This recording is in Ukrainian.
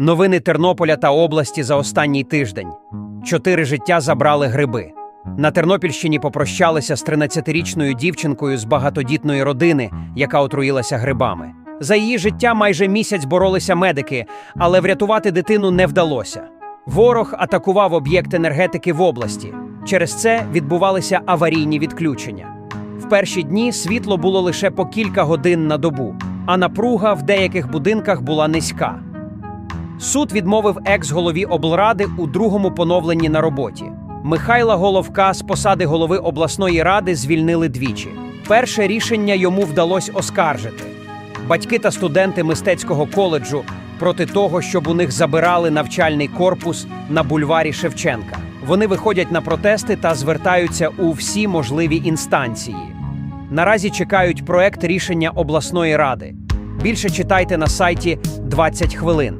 Новини Тернополя та області за останній тиждень. Чотири життя забрали гриби. На Тернопільщині попрощалися з 13-річною дівчинкою з багатодітної родини, яка отруїлася грибами. За її життя майже місяць боролися медики, але врятувати дитину не вдалося. Ворог атакував об'єкт енергетики в області. Через це відбувалися аварійні відключення. В перші дні світло було лише по кілька годин на добу, а напруга в деяких будинках була низька. Суд відмовив екс-голові облради у другому поновленні на роботі. Михайла Головка з посади голови обласної ради звільнили двічі. Перше рішення йому вдалося оскаржити. Батьки та студенти мистецького коледжу проти того, щоб у них забирали навчальний корпус на бульварі Шевченка. Вони виходять на протести та звертаються у всі можливі інстанції. Наразі чекають проект рішення обласної ради. Більше читайте на сайті 20 хвилин.